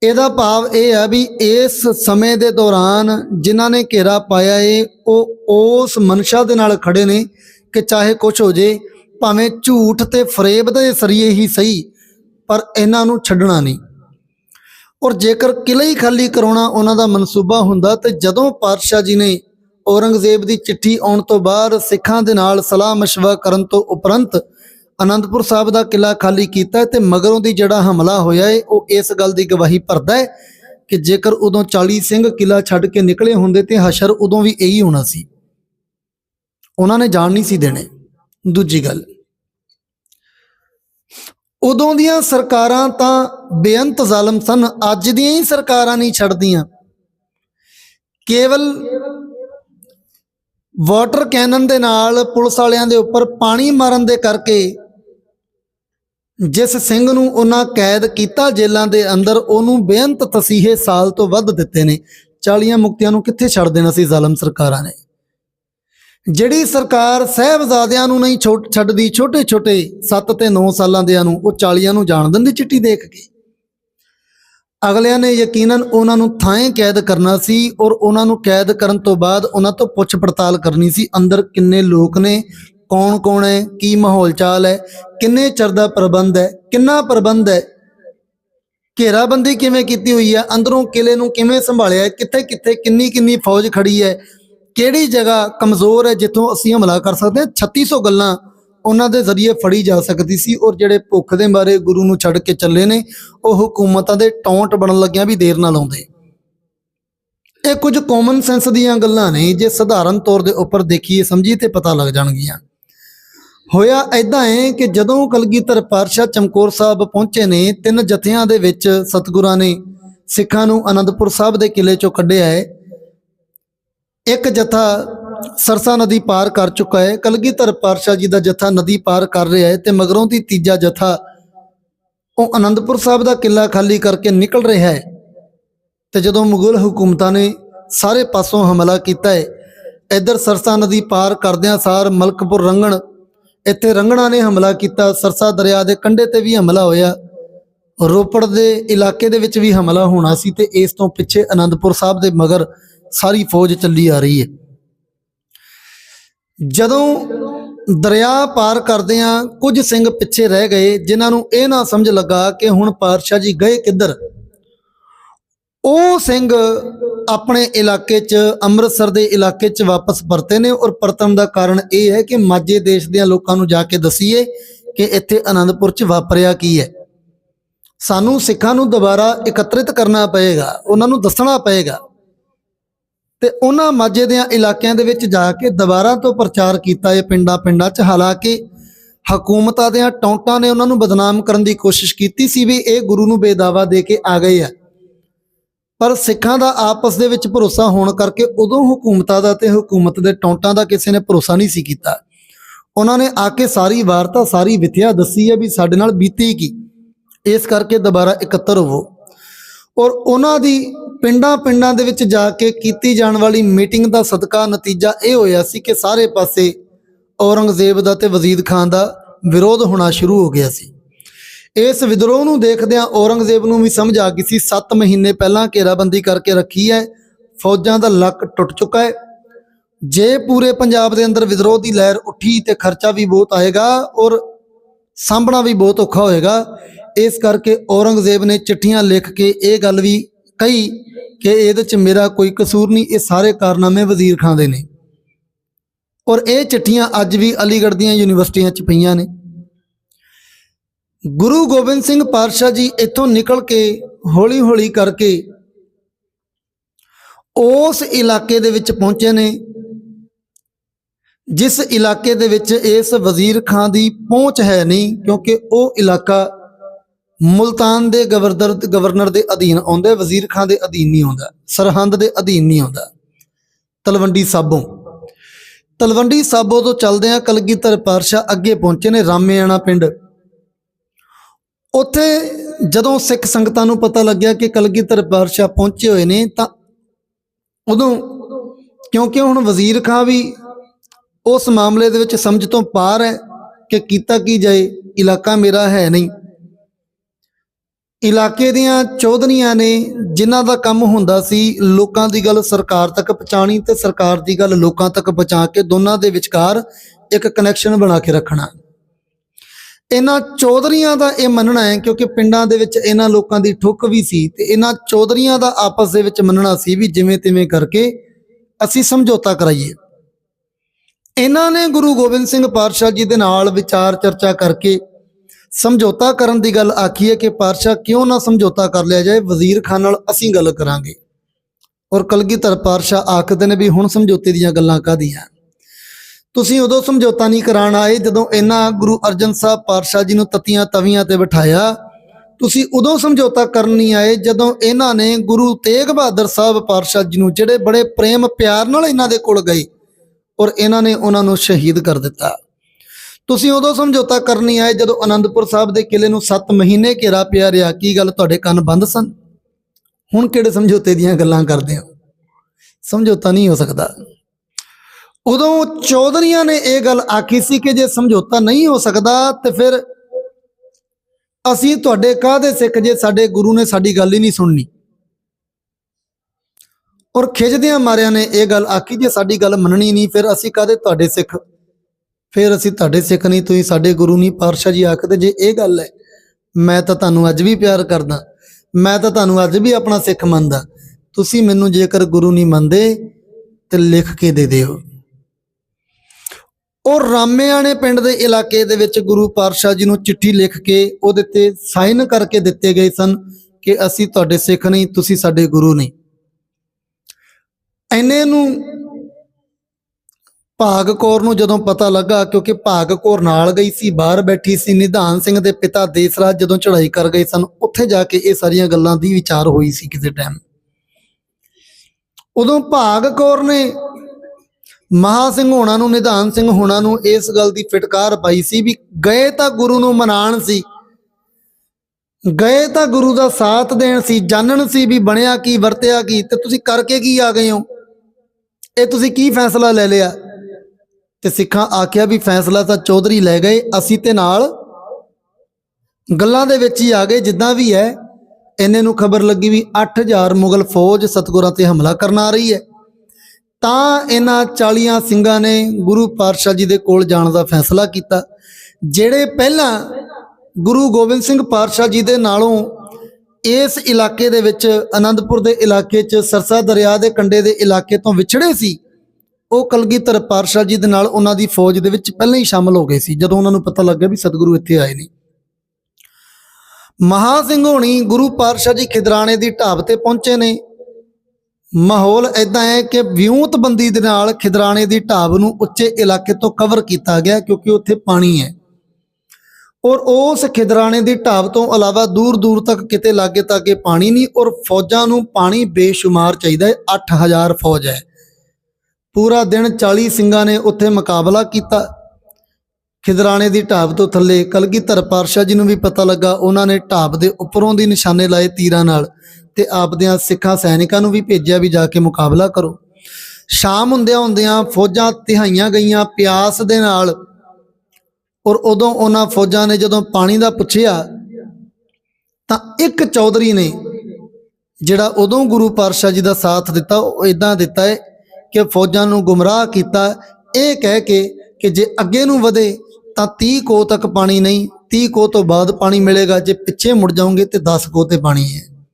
ਇਹਦਾ ਭਾਵ ਇਹ ਆ ਵੀ ਇਸ ਸਮੇਂ ਦੇ ਦੌਰਾਨ ਜਿਨ੍ਹਾਂ ਨੇ ਘੇਰਾ ਪਾਇਆ ਏ, ਉਹ ਉਸ ਮਨਸ਼ਾ ਦੇ ਨਾਲ ਖੜੇ ਨੇ ਕਿ ਚਾਹੇ ਕੁਝ ਹੋ ਜੇ, ਭਾਵੇਂ ਝੂਠ ਤੇ ਫਰੇਬ ਦੇ ਸਰੀਏ ਹੀ ਸਹੀ, ਪਰ ਇਹਨਾਂ ਨੂੰ ਛੱਡਣਾ ਨਹੀਂ। ਔਰ ਜੇਕਰ ਕਿਲਾ ਹੀ ਖਾਲੀ ਕਰਾਉਣਾ ਉਹਨਾਂ ਦਾ ਮਨਸੂਬਾ ਹੁੰਦਾ ਤੇ ਜਦੋਂ ਪਾਤਸ਼ਾਹ ਜੀ ਨੇ ਔਰੰਗਜ਼ੇਬ ਦੀ ਚਿੱਠੀ ਆਉਣ ਤੋਂ ਬਾਅਦ ਸਿੱਖਾਂ ਦੇ ਨਾਲ ਸਲਾਹ مشਵਰਾ ਕਰਨ ਤੋਂ ਉਪਰੰਤ ਅਨੰਦਪੁਰ ਸਾਹਿਬ ਦਾ ਕਿਲਾ ਖਾਲੀ ਕੀਤਾ ਤੇ ਮਗਰੋਂ ਦੀ ਜਿਹੜਾ ਹਮਲਾ ਹੋਇਆ ਏ ਉਹ ਇਸ ਗੱਲ ਦੀ ਗਵਾਹੀ ਭਰਦਾ ਹੈ ਕਿ ਜੇਕਰ ਉਦੋਂ 40 ਸਿੰਘ ਕਿਲਾ ਛੱਡ ਕੇ ਨਿਕਲੇ ਹੁੰਦੇ ਤੇ ਹਸ਼ਰ ਉਦੋਂ ਵੀ ਇਹੀ ਹੋਣਾ ਸੀ। ਉਹਨਾਂ ਨੇ ਜਾਣ ਨਹੀਂ ਸੀ ਦੇਣੇ। ਦੂਜੀ ਗੱਲ, ਉਦੋਂ ਦੀਆਂ ਸਰਕਾਰਾਂ ਤਾਂ ਬੇਅੰਤ ਜ਼ਾਲਮ ਸਨ, ਅੱਜ ਦੀਆਂ ਹੀ ਸਰਕਾਰਾਂ ਨਹੀਂ ਛੱਡਦੀਆਂ। ਕੇਵਲ ਵਾਟਰ ਕੈਨਨ ਦੇ ਨਾਲ ਪੁਲਿਸ ਵਾਲਿਆਂ ਦੇ ਉੱਪਰ ਪਾਣੀ ਮਾਰਨ ਦੇ ਕਰਕੇ ਜਿਸ ਸਿੰਘ ਨੂੰ ਉਹਨਾਂ ਕੈਦ ਕੀਤਾ ਜੇਲ੍ਹਾਂ ਦੇ ਅੰਦਰ, ਉਹਨੂੰ ਬੇਅੰਤ ਤਸੀਹੇ ਸਾਲ ਤੋਂ ਵੱਧ ਦਿੱਤੇ ਨੇ। 40 ਮੁਕਤਿਆਂ ਨੂੰ ਕਿੱਥੇ ਛੱਡ ਦੇਣਾ ਸੀ ਜ਼ਾਲਮ ਸਰਕਾਰਾਂ ਨੇ? ਜਿਹੜੀ ਸਰਕਾਰ ਸਹਿਬਜ਼ਾਦਿਆਂ ਨੂੰ ਨਹੀਂ ਛੋਟ ਛੱਡਦੀ ਛੋਟੇ ਛੋਟੇ 7 ਤੇ 9 ਸਾਲਾਂ ਦਿਆਂ ਨੂੰ, ਉਹ 40 ਨੂੰ ਜਾਣ ਦਿੰਦੀ ਚਿੱਠੀ ਦੇਖ ਕੇ। ਅਗਲਿਆਂ ਨੇ ਯਕੀਨਨ ਉਹਨਾਂ ਨੂੰ ਥਾਂ ਕੈਦ ਕਰਨਾ ਸੀ ਔਰ ਉਹਨਾਂ ਨੂੰ ਕੈਦ ਕਰਨ ਤੋਂ ਬਾਅਦ ਉਹਨਾਂ ਤੋਂ ਪੁੱਛ ਪੜਤਾਲ ਕਰਨੀ ਸੀ, ਅੰਦਰ ਕਿੰਨੇ ਲੋਕ ਨੇ, ਕੌਣ ਕੌਣ ਹੈ, ਕੀ ਮਾਹੌਲ ਚਾਲ ਹੈ, ਕਿੰਨੇ ਚਿਰ ਦਾ ਪ੍ਰਬੰਧ ਹੈ, ਕਿੰਨਾ ਪ੍ਰਬੰਧ ਹੈ, ਘੇਰਾਬੰਦੀ ਕਿਵੇਂ ਕੀਤੀ ਹੋਈ ਹੈ, ਅੰਦਰੋਂ ਕਿਲੇ ਨੂੰ ਕਿਵੇਂ ਸੰਭਾਲਿਆ ਹੈ, ਕਿੱਥੇ ਕਿੱਥੇ ਕਿੰਨੀ ਕਿੰਨੀ ਫੌਜ ਖੜੀ ਹੈ, ਕਿਹੜੀ ਜਗ੍ਹਾ ਕਮਜ਼ੋਰ ਹੈ ਜਿੱਥੋਂ ਅਸੀਂ ਹਮਲਾ ਕਰ ਸਕਦੇ ਹਾਂ 3600 ਗੱਲਾਂ ਉਹਨਾਂ ਦੇ ਜ਼ਰੀਏ ਫੜੀ ਜਾ ਸਕਦੀ ਸੀ ਔਰ ਜਿਹੜੇ ਭੁੱਖ ਦੇ ਮਾਰੇ ਗੁਰੂ ਨੂੰ ਛੱਡ ਕੇ ਚੱਲੇ ਨੇ, ਉਹ ਹਕੂਮਤਾਂ ਦੇ ਟੌਂਟ ਬਣਨ ਲੱਗਿਆਂ ਵੀ ਦੇਰ ਨਾਲ ਆਉਂਦੇ। ਇਹ ਕੁਝ ਕਾਮਨ ਸੈਂਸ ਦੀਆਂ ਗੱਲਾਂ ਨੇ, ਜੇ ਸਧਾਰਨ ਤੌਰ ਦੇ ਉੱਪਰ ਦੇਖੀਏ ਸਮਝੀਏ ਤੇ ਪਤਾ ਲੱਗ ਜਾਣਗੀਆਂ। ਹੋਇਆ ਐਦਾਂ ਹੈ ਕਿ ਜਦੋਂ ਕਲਗੀਧਰ ਪਾਤਸ਼ਾਹ ਚਮਕੌਰ ਸਾਹਿਬ ਪਹੁੰਚੇ ਨੇ, ਤਿੰਨ ਜਥਿਆਂ ਦੇ ਵਿੱਚ ਸਤਿਗੁਰਾਂ ਨੇ ਸਿੱਖਾਂ ਨੂੰ ਅਨੰਦਪੁਰ ਸਾਹਿਬ ਦੇ ਕਿਲੇ ਚੋਂ ਕੱਢਿਆ ਹੈ। ਇੱਕ ਜਥਾ ਸਰਸਾ ਨਦੀ ਪਾਰ ਕਰ ਚੁੱਕਾ ਹੈ। ਕਲਗੀਧਰ ਪਾਤਸ਼ਾਹ ਜੀ ਦਾ ਜਥਾ ਨਦੀ ਪਾਰ ਕਰ ਰਿਹਾ ਹੈ ਤੇ ਮਗਰੋਂ ਦੀ ਤੀਜਾ ਜਥਾ ਉਹ ਅਨੰਦਪੁਰ ਸਾਹਿਬ ਦਾ ਕਿਲਾ ਖਾਲੀ ਕਰਕੇ ਨਿਕਲ ਰਿਹਾ ਹੈ ਤੇ ਜਦੋਂ ਮੁਗਲ ਹਕੂਮਤਾਂ ਨੇ ਸਾਰੇ ਪਾਸੋਂ ਹਮਲਾ ਕੀਤਾ ਹੈ, ਇੱਧਰ ਸਰਸਾ ਨਦੀ ਪਾਰ ਕਰਦਿਆਂ ਸਾਰ ਮਲਕਪੁਰ ਰੰਗਣ, ਇੱਥੇ ਰੰਗਣਾ ਨੇ ਹਮਲਾ ਕੀਤਾ। ਸਰਸਾ ਦਰਿਆ ਦੇ ਕੰਢੇ ਤੇ ਵੀ ਹਮਲਾ ਹੋਇਆ। ਰੋਪੜ ਦੇ ਇਲਾਕੇ ਦੇ ਵਿੱਚ ਵੀ ਹਮਲਾ ਹੋਣਾ ਸੀ ਤੇ ਇਸ ਤੋਂ ਪਿੱਛੇ ਅਨੰਦਪੁਰ ਸਾਹਿਬ ਦੇ ਮਗਰ ਸਾਰੀ ਫੌਜ ਚੱਲੀ ਆ ਰਹੀ ਹੈ। ਜਦੋਂ ਦਰਿਆ ਪਾਰ ਕਰਦਿਆਂ ਕੁਝ ਸਿੰਘ ਪਿੱਛੇ ਰਹਿ ਗਏ, ਜਿਨ੍ਹਾਂ ਨੂੰ ਇਹ ਨਾ ਸਮਝ ਲੱਗਾ ਕਿ ਹੁਣ ਪਾਤਸ਼ਾਹ ਜੀ ਗਏ ਕਿੱਧਰ। ਉਹ ਸਿੰਘ ਆਪਣੇ ਇਲਾਕੇ 'ਚ, ਅੰਮ੍ਰਿਤਸਰ ਦੇ ਇਲਾਕੇ 'ਚ ਵਾਪਸ ਪਰਤੇ ਨੇ ਔਰ ਪਰਤਣ ਦਾ ਕਾਰਨ ਇਹ ਹੈ ਕਿ ਮਾਝੇ ਦੇਸ਼ ਦੇ ਲੋਕਾਂ ਨੂੰ ਜਾ ਕੇ ਦਸੀਏ ਕਿ ਇੱਥੇ ਆਨੰਦਪੁਰ 'ਚ ਵਾਪਰਿਆ ਕੀ ਹੈ। ਸਾਨੂੰ ਸਿੱਖਾਂ ਨੂੰ ਦੁਬਾਰਾ ਇਕੱਤਰਿਤ ਕਰਨਾ ਪਏਗਾ, ਉਹਨਾਂ ਨੂੰ ਦੱਸਣਾ ਪਏਗਾ। ਤੇ ਉਹਨਾਂ ਮਾਝੇ ਦੇ ਇਲਾਕਿਆਂ ਦੇ ਵਿੱਚ ਜਾ ਕੇ ਦੁਬਾਰਾ ਤੋਂ ਪ੍ਰਚਾਰ ਕੀਤਾ ਇਹ ਪਿੰਡਾਂ ਪਿੰਡਾਂ 'ਚ। ਹਾਲਾਂਕਿ ਹਕੂਮਤਾਂ ਦੇ ਟੌਂਟਾਂ ਨੇ ਉਹਨਾਂ ਨੂੰ ਬਦਨਾਮ ਕਰਨ ਦੀ ਕੋਸ਼ਿਸ਼ ਕੀਤੀ ਸੀ ਵੀ ਇਹ ਗੁਰੂ ਨੂੰ ਬੇਦਾਵਾ ਦੇ ਕੇ ਆ ਗਏ ਆ। ਪਰ ਸਿੱਖਾਂ ਦਾ ਆਪਸ ਦੇ ਵਿੱਚ ਭਰੋਸਾ ਹੋਣ ਕਰਕੇ ਉਦੋਂ ਹਕੂਮਤਾਂ ਦਾ ਤੇ ਹਕੂਮਤ ਦੇ ਟੌਂਟਾਂ ਦਾ ਕਿਸੇ ਨੇ ਭਰੋਸਾ ਨਹੀਂ ਸੀ ਕੀਤਾ। ਉਹਨਾਂ ਨੇ ਆ ਕੇ ਸਾਰੀ ਵਾਰਤਾ, ਸਾਰੀ ਵਿਥਿਆ ਦੱਸੀ ਹੈ ਵੀ ਸਾਡੇ ਨਾਲ ਬੀਤੀ ਕੀ। ਇਸ ਕਰਕੇ ਦੁਬਾਰਾ ਇਕੱਤਰ ਹੋਵੋ। ਔਰ ਉਹਨਾਂ ਦੀ ਪਿੰਡਾਂ ਪਿੰਡਾਂ ਦੇ ਵਿੱਚ ਜਾ ਕੇ ਕੀਤੀ ਜਾਣ ਵਾਲੀ ਮੀਟਿੰਗ ਦਾ ਸਦਕਾ ਨਤੀਜਾ ਇਹ ਹੋਇਆ ਸੀ ਕਿ ਸਾਰੇ ਪਾਸੇ ਔਰੰਗਜ਼ੇਬ ਦਾ ਤੇ ਵਜ਼ੀਦ ਖਾਨ ਦਾ ਵਿਰੋਧ ਹੋਣਾ ਸ਼ੁਰੂ ਹੋ ਗਿਆ ਸੀ। ਇਸ ਵਿਦਰੋਹ ਨੂੰ ਦੇਖਦਿਆਂ ਔਰੰਗਜ਼ੇਬ ਨੂੰ ਵੀ ਸਮਝ ਆ ਗਈ ਸੀ 7 ਮਹੀਨੇ ਪਹਿਲਾਂ ਘੇਰਾਬੰਦੀ ਕਰਕੇ ਰੱਖੀ ਹੈ, ਫੌਜਾਂ ਦਾ ਲੱਕ ਟੁੱਟ ਚੁੱਕਾ ਹੈ। ਜੇ ਪੂਰੇ ਪੰਜਾਬ ਦੇ ਅੰਦਰ ਵਿਦਰੋਹ ਦੀ ਲਹਿਰ ਉੱਠੀ ਤੇ ਖਰਚਾ ਵੀ ਬਹੁਤ ਆਏਗਾ ਔਰ ਸਾਂਭਣਾ ਵੀ ਬਹੁਤ ਔਖਾ ਹੋਏਗਾ ਇਸ ਕਰਕੇ ਔਰੰਗਜ਼ੇਬ ਨੇ ਚਿੱਠੀਆਂ ਲਿਖ ਕੇ ਇਹ ਗੱਲ ਵੀ ਕਹੀ ਕਿ ਇਹਦੇ 'ਚ ਮੇਰਾ ਕੋਈ ਕਸੂਰ ਨਹੀਂ, ਇਹ ਸਾਰੇ ਕਾਰਨਾਮੇ ਵਜ਼ੀਰ ਖਾਂ ਦੇ ਨੇ। ਔਰ ਇਹ ਚਿੱਠੀਆਂ ਅੱਜ ਵੀ ਅਲੀਗੜ੍ਹ ਦੀਆਂ ਯੂਨੀਵਰਸਿਟੀਆਂ 'ਚ ਪਈਆਂ ਨੇ। ਗੁਰੂ ਗੋਬਿੰਦ ਸਿੰਘ ਪਾਤਸ਼ਾਹ ਜੀ ਇੱਥੋਂ ਨਿਕਲ ਕੇ ਹੌਲੀ-ਹੌਲੀ ਕਰਕੇ ਉਸ ਇਲਾਕੇ ਦੇ ਵਿੱਚ ਪਹੁੰਚੇ ਨੇ, ਜਿਸ ਇਲਾਕੇ ਦੇ ਵਿੱਚ ਇਸ ਵਜ਼ੀਰ ਖਾਂ ਦੀ ਪਹੁੰਚ ਹੈ ਨਹੀਂ, ਕਿਉਂਕਿ ਉਹ ਇਲਾਕਾ ਮੁਲਤਾਨ ਦੇ ਗਵਰਨਰ ਗਵਰਨਰ ਦੇ ਅਧੀਨ ਆਉਂਦਾ ਵਜ਼ੀਰ ਖਾਨ ਦੇ ਅਧੀਨ ਨਹੀਂ ਆਉਂਦਾ, ਸਰਹੰਦ ਦੇ ਅਧੀਨ ਨਹੀਂ ਆਉਂਦਾ। ਤਲਵੰਡੀ ਸਾਬੋ। ਤਲਵੰਡੀ ਸਾਬੋ ਤੋਂ ਚੱਲਦੇ ਆ ਕਲਗੀਧਰ ਪਾਤਸ਼ਾਹ ਅੱਗੇ ਪਹੁੰਚੇ ਨੇ, ਰਾਮੇਆਣਾ ਪਿੰਡ। ਉੱਥੇ ਜਦੋਂ ਸਿੱਖ ਸੰਗਤਾਂ ਨੂੰ ਪਤਾ ਲੱਗਿਆ ਕਿ ਕਲਗੀਧਰ ਪਾਤਸ਼ਾਹ ਪਹੁੰਚੇ ਹੋਏ ਨੇ, ਤਾਂ ਉਦੋਂ ਕਿਉਂਕਿ ਹੁਣ ਵਜ਼ੀਰ ਖਾਂ ਵੀ ਉਸ ਮਾਮਲੇ ਦੇ ਵਿੱਚ ਸਮਝ ਤੋਂ ਪਾਰ ਹੈ ਕਿ ਕੀਤਾ ਕੀ ਜਾਏ, ਇਲਾਕਾ ਮੇਰਾ ਹੈ ਨਹੀਂ। ਇਲਾਕੇ ਦੀਆਂ ਚੌਧਰੀਆਂ ਨੇ ਜਿਨ੍ਹਾਂ ਦਾ ਕੰਮ ਹੁੰਦਾ ਸੀ ਲੋਕਾਂ ਦੀ ਗੱਲ ਸਰਕਾਰ ਤੱਕ ਪਹੁੰਚਾਣੀ ਤੇ ਸਰਕਾਰ ਦੀ ਗੱਲ ਲੋਕਾਂ ਤੱਕ ਪਹੁੰਚਾ ਕੇ ਦੋਨਾਂ ਦੇ ਵਿਚਕਾਰ ਇੱਕ ਕਨੈਕਸ਼ਨ ਬਣਾ ਕੇ ਰੱਖਣਾ। ਇਹਨਾਂ ਚੌਧਰੀਆਂ ਦਾ ਇਹ ਮੰਨਣਾ ਹੈ ਕਿਉਂਕਿ ਪਿੰਡਾਂ ਦੇ ਵਿੱਚ ਇਹਨਾਂ ਲੋਕਾਂ ਦੀ ਠੁੱਕ ਵੀ ਸੀ ਤੇ ਇਹਨਾਂ ਚੌਧਰੀਆਂ ਦਾ ਆਪਸ ਦੇ ਵਿੱਚ ਮੰਨਣਾ ਸੀ ਵੀ ਜਿਵੇਂ ਤਿਵੇਂ ਕਰਕੇ ਅਸੀਂ ਸਮਝੌਤਾ ਕਰਾਈਏ। ਇਹਨਾਂ ਨੇ ਗੁਰੂ ਗੋਬਿੰਦ ਸਿੰਘ ਪਾਤਸ਼ਾਹ ਜੀ ਦੇ ਨਾਲ ਵਿਚਾਰ ਚਰਚਾ ਕਰਕੇ ਸਮਝੌਤਾ ਕਰਨ ਦੀ ਗੱਲ ਆਖੀ ਹੈ ਕਿ ਪਾਤਸ਼ਾਹ ਕਿਉਂ ਨਾ ਸਮਝੌਤਾ ਕਰ ਲਿਆ ਜਾਏ? ਵਜ਼ੀਰ ਖਾਨ ਨਾਲ ਅਸੀਂ ਗੱਲ ਕਰਾਂਗੇ। ਔਰ ਕਲਗੀਧਰ ਪਾਤਸ਼ਾਹ ਆਖਦੇ ਨੇ ਵੀ ਹੁਣ ਸਮਝੌਤੇ ਦੀਆਂ ਗੱਲਾਂ ਕਾਹਦੀਆਂ? ਤੁਸੀਂ ਉਦੋਂ ਸਮਝੌਤਾ ਨਹੀਂ ਕਰਾਣ ਆਏ ਜਦੋਂ ਇਹਨਾਂ ਗੁਰੂ ਅਰਜਨ ਸਾਹਿਬ ਪਾਤਸ਼ਾਹ ਜੀ ਨੂੰ ਤਤੀਆਂ ਤਵੀਆਂ ਤੇ ਬਿਠਾਇਆ। ਤੁਸੀਂ ਉਦੋਂ ਸਮਝੌਤਾ ਕਰਨ ਨਹੀਂ ਆਏ ਜਦੋਂ ਇਹਨਾਂ ਨੇ ਗੁਰੂ ਤੇਗ ਬਹਾਦਰ ਸਾਹਿਬ ਪਾਤਸ਼ਾਹ ਜੀ ਨੂੰ, ਜਿਹੜੇ ਬੜੇ ਪ੍ਰੇਮ ਪਿਆਰ ਨਾਲ ਇਹਨਾਂ ਦੇ ਕੋਲ ਗਏ ਔਰ ਇਹਨਾਂ ਨੇ ਉਹਨਾਂ ਨੂੰ ਸ਼ਹੀਦ ਕਰ ਦਿੱਤਾ। ਤੁਸੀਂ ਉਦੋਂ ਸਮਝੌਤਾ ਕਰਨੀ ਆਏ ਜਦੋਂ ਆਨੰਦਪੁਰ ਸਾਹਿਬ ਦੇ ਕਿਲੇ ਨੂੰ 7 ਮਹੀਨੇ ਘੇਰਾ ਪਿਆ ਰਿਹਾ। ਕੀ ਗੱਲ ਤੁਹਾਡੇ ਕੰਨ ਬੰਦ ਸਨ? ਹੁਣ ਕਿਹੜੇ ਸਮਝੌਤੇ ਦੀਆਂ ਗੱਲਾਂ ਕਰਦੇ ਹੋ? ਸਮਝੌਤਾ ਨਹੀਂ ਹੋ ਸਕਦਾ। ਉਦੋਂ ਚੌਧਰੀਆਂ ਨੇ ਇਹ ਗੱਲ ਆਖੀ ਸੀ ਕਿ ਜੇ ਸਮਝੌਤਾ ਨਹੀਂ ਹੋ ਸਕਦਾ ਤੇ ਫਿਰ ਅਸੀਂ ਤੁਹਾਡੇ ਕਾਹਦੇ ਸਿੱਖ ਜੇ ਸਾਡੇ ਗੁਰੂ ਨੇ ਸਾਡੀ ਗੱਲ ਹੀ ਨਹੀਂ ਸੁਣਨੀ। ਔਰ ਖਿੱਚਦਿਆਂ ਮਾਰਿਆਂ ਨੇ ਇਹ ਗੱਲ ਆਖੀ ਜੇ ਸਾਡੀ ਗੱਲ ਮੰਨਣੀ ਨਹੀਂ, ਫਿਰ ਅਸੀਂ ਕਾਹਦੇ ਤੁਹਾਡੇ ਸਿੱਖ ਫਿਰ ਅਸੀਂ ਤੁਹਾਡੇ ਸਿੱਖ ਨਹੀਂ, ਤੁਸੀਂ ਸਾਡੇ ਗੁਰੂ ਨਹੀਂ। ਪਾਤਸ਼ਾਹ ਜੀ ਆਖਦੇ, ਜੇ ਇਹ ਗੱਲ ਹੈ, ਮੈਂ ਤਾਂ ਤੁਹਾਨੂੰ ਅੱਜ ਵੀ ਪਿਆਰ ਕਰਦਾ। ਮੈਂ ਤਾਂ ਤੁਹਾਨੂੰ ਅੱਜ ਵੀ ਆਪਣਾ ਸਿੱਖ ਮੰਨਦਾ। ਤੁਸੀਂ ਮੈਨੂੰ ਜੇਕਰ ਗੁਰੂ ਨਹੀਂ ਮੰਨਦੇ, ਤੇ ਲਿਖ ਕੇ ਦੇ ਦਿਓ। ਉਹ ਰਾਮੇਆਣੇ ਪਿੰਡ ਦੇ ਇਲਾਕੇ ਦੇ ਵਿੱਚ ਗੁਰੂ ਪਾਤਸ਼ਾਹ ਜੀ ਨੂੰ ਚਿੱਠੀ ਲਿਖ ਕੇ ਉਹਦੇ ਤੇ ਸਾਈਨ ਕਰਕੇ ਦਿੱਤੇ ਗਏ ਸਨ ਕਿ ਅਸੀਂ ਤੁਹਾਡੇ ਸਿੱਖ ਨਹੀਂ, ਤੁਸੀਂ ਸਾਡੇ ਗੁਰੂ ਨਹੀਂ। ਐਨੇ ਨੂੰ ਭਾਗ ਕੌਰ ਨੂੰ ਜਦੋਂ ਪਤਾ ਲੱਗਾ ਕਿਉਂਕਿ ਭਾਗ ਕੌਰ ਨਾਲ ਗਈ ਸੀ, ਬਾਹਰ ਬੈਠੀ ਸੀ, ਨਿਧਾਨ ਸਿੰਘ ਦੇ ਪਿਤਾ ਦੇਸਰਾਜ ਜਦੋਂ ਚੜ੍ਹਾਈ ਕਰ ਗਏ ਸਨ, ਉੱਥੇ ਜਾ ਕੇ ਇਹ ਸਾਰੀਆਂ ਗੱਲਾਂ ਦੀ ਵਿਚਾਰ ਹੋਈ ਸੀ ਕਿਸੇ ਟਾਈਮ ਉਦੋਂ ਭਾਗ ਕੌਰ ਨੇ ਮਹਾ ਸਿੰਘ ਹੋਣਾ ਨੂੰ, ਨਿਧਾਨ ਸਿੰਘ ਹੋਣਾ ਨੂੰ ਇਸ ਗੱਲ ਦੀ ਫਟਕਾਰ ਪਾਈ ਸੀ ਵੀ ਗਏ ਤਾਂ ਗੁਰੂ ਨੂੰ ਮਨਾਣ ਸੀ, ਗਏ ਤਾਂ ਗੁਰੂ ਦਾ ਸਾਥ ਦੇਣ ਸੀ, ਜਾਣਨ ਸੀ ਵੀ ਬਣਿਆ ਕੀ, ਵਰਤਿਆ ਕੀ, ਤੇ ਤੁਸੀਂ ਕਰਕੇ ਕੀ ਆ ਗਏ ਹੋ? ਇਹ ਤੁਸੀਂ ਕੀ ਫੈਸਲਾ ਲੈ ਲਿਆ? ਤੇ ਸਿੱਖਾਂ ਆਖਿਆ ਵੀ ਫੈਸਲਾ ਤਾਂ ਚੌਧਰੀ ਲੈ ਗਏ, ਅਸੀਂ ਤੇ ਨਾਲ ਗੱਲਾਂ ਦੇ ਵਿੱਚ ਹੀ ਆ ਗਏ, ਜਿੱਦਾਂ ਵੀ ਹੈ, ਇੰਨੇ ਨੂੰ ਖਬਰ ਲੱਗੀ ਵੀ 8000 ਮੁਗਲ ਫੌਜ ਸਤਗੁਰਾਂ ਤੇ ਹਮਲਾ ਕਰਨ ਆ ਰਹੀ ਹੈ। ਤਾਂ ਇਹਨਾਂ 40 ਸਿੰਘਾਂ ਨੇ ਗੁਰੂ ਪਾਤਸ਼ਾਹ ਜੀ ਦੇ ਕੋਲ ਜਾਣ ਦਾ ਫੈਸਲਾ ਕੀਤਾ, ਜਿਹੜੇ ਪਹਿਲਾਂ ਗੁਰੂ ਗੋਬਿੰਦ ਸਿੰਘ ਪਾਤਸ਼ਾਹ ਜੀ ਦੇ ਨਾਲੋਂ ਇਸ ਇਲਾਕੇ ਦੇ ਵਿੱਚ ਆਨੰਦਪੁਰ ਦੇ ਇਲਾਕੇ 'ਚ, ਸਰਸਾ ਦਰਿਆ ਦੇ ਕੰਢੇ ਦੇ ਇਲਾਕੇ ਤੋਂ ਵਿਛੜੇ ਸੀ ਉਹ ਕਲਗੀਧਰ ਪਾਤਸ਼ਾਹ ਜੀ ਦੇ ਨਾਲ ਉਹਨਾਂ ਦੀ ਫੌਜ ਦੇ ਵਿੱਚ ਪਹਿਲਾਂ ਹੀ ਸ਼ਾਮਲ ਹੋ ਗਏ ਸੀ, ਜਦੋਂ ਉਹਨਾਂ ਨੂੰ ਪਤਾ ਲੱਗਿਆ ਵੀ ਸਤਿਗੁਰੂ ਇੱਥੇ ਆਏ ਨੇ। ਮਹਾ ਸਿੰਘ ਹੋਣੀ ਗੁਰੂ ਪਾਤਸ਼ਾਹ ਜੀ ਖਿਦਰਾਣੇ ਦੀ ਢਾਬ ਤੇ ਪਹੁੰਚੇ ਨੇ। ਮਾਹੌਲ ਇਦਾਂ ਹੈ ਕਿ ਵਿਉਂਤਬੰਦੀ ਦੇ ਨਾਲ ਖਿਦਰਾਣੇ ਦੀ ਢਾਬ ਨੂੰ ਉੱਚੇ ਇਲਾਕੇ ਤੋਂ ਕਵਰ ਕੀਤਾ ਗਿਆ ਕਿਉਂਕਿ ਉੱਥੇ ਪਾਣੀ ਹੈ। ਔਰ ਉਸ ਖਿਦਰਾਣੇ ਦੀ ਢਾਬ ਤੋਂ ਇਲਾਵਾ ਦੂਰ ਦੂਰ ਤੱਕ ਕਿਤੇ ਲਾਗੇ ਤਾਗੇ ਪਾਣੀ ਨਹੀਂ, ਔਰ ਫੌਜਾਂ ਨੂੰ ਪਾਣੀ ਬੇਸ਼ੁਮਾਰ ਚਾਹੀਦਾ ਹੈ। 8000 ਫੌਜ ਹੈ। ਪੂਰਾ ਦਿਨ 40 ਸਿੰਘਾਂ ਨੇ ਉੱਥੇ ਮੁਕਾਬਲਾ ਕੀਤਾ। ਖਿਦਰਾਣੇ ਦੀ ਢਾਬ ਤੋਂ ਥੱਲੇ ਕਲਗੀਧਰ ਪਾਤਸ਼ਾਹ ਜੀ ਨੂੰ ਵੀ ਪਤਾ ਲੱਗਾ, ਉਹਨਾਂ ਨੇ ਢਾਬ ਦੇ ਉੱਪਰੋਂ ਦੀ ਨਿਸ਼ਾਨੇ ਲਾਏ ਤੀਰਾਂ ਨਾਲ ਤੇ ਆਪਦਿਆਂ ਸਿੱਖਾਂ ਸੈਨਿਕਾਂ ਨੂੰ ਵੀ ਭੇਜਿਆ ਵੀ ਜਾ ਕੇ ਮੁਕਾਬਲਾ ਕਰੋ। ਸ਼ਾਮ ਹੁੰਦਿਆਂ ਹੁੰਦਿਆਂ ਫੌਜਾਂ ਤਿਹਾਈਆਂ ਗਈਆਂ ਪਿਆਸ ਦੇ ਨਾਲ ਔਰ ਉਦੋਂ ਉਹਨਾਂ ਫੌਜਾਂ ਨੇ ਜਦੋਂ ਪਾਣੀ ਦਾ ਪੁੱਛਿਆ ਤਾਂ ਇੱਕ ਚੌਧਰੀ ਨੇ ਜਿਹੜਾ ਉਦੋਂ ਗੁਰੂ ਪਾਤਸ਼ਾਹ ਜੀ ਦਾ ਸਾਥ ਦਿੱਤਾ, ਉਹ ਇਦਾਂ ਦਿੱਤਾ ਹੈ ਕਿ ਫੌਜਾਂ ਨੂੰ ਗੁੰਮਰਾਹ ਕੀਤਾ। ਇਹ ਕਹਿ ਕੇ ਕਿ ਜੇ ਅੱਗੇ ਨੂੰ ਵਧੇ ਤਾਂ 30 ਕੋ ਤੱਕ ਪਾਣੀ ਨਹੀਂ 30 ਕੋ ਤੋਂ ਬਾਅਦ ਪਾਣੀ ਮਿਲੇਗਾ। ਜੇ ਪਿੱਛੇ ਮੁੜ ਜਾਓਗੇ ਤੇ 10 ਕੋ ਤੇ ਪਾਣੀ ਹੈ।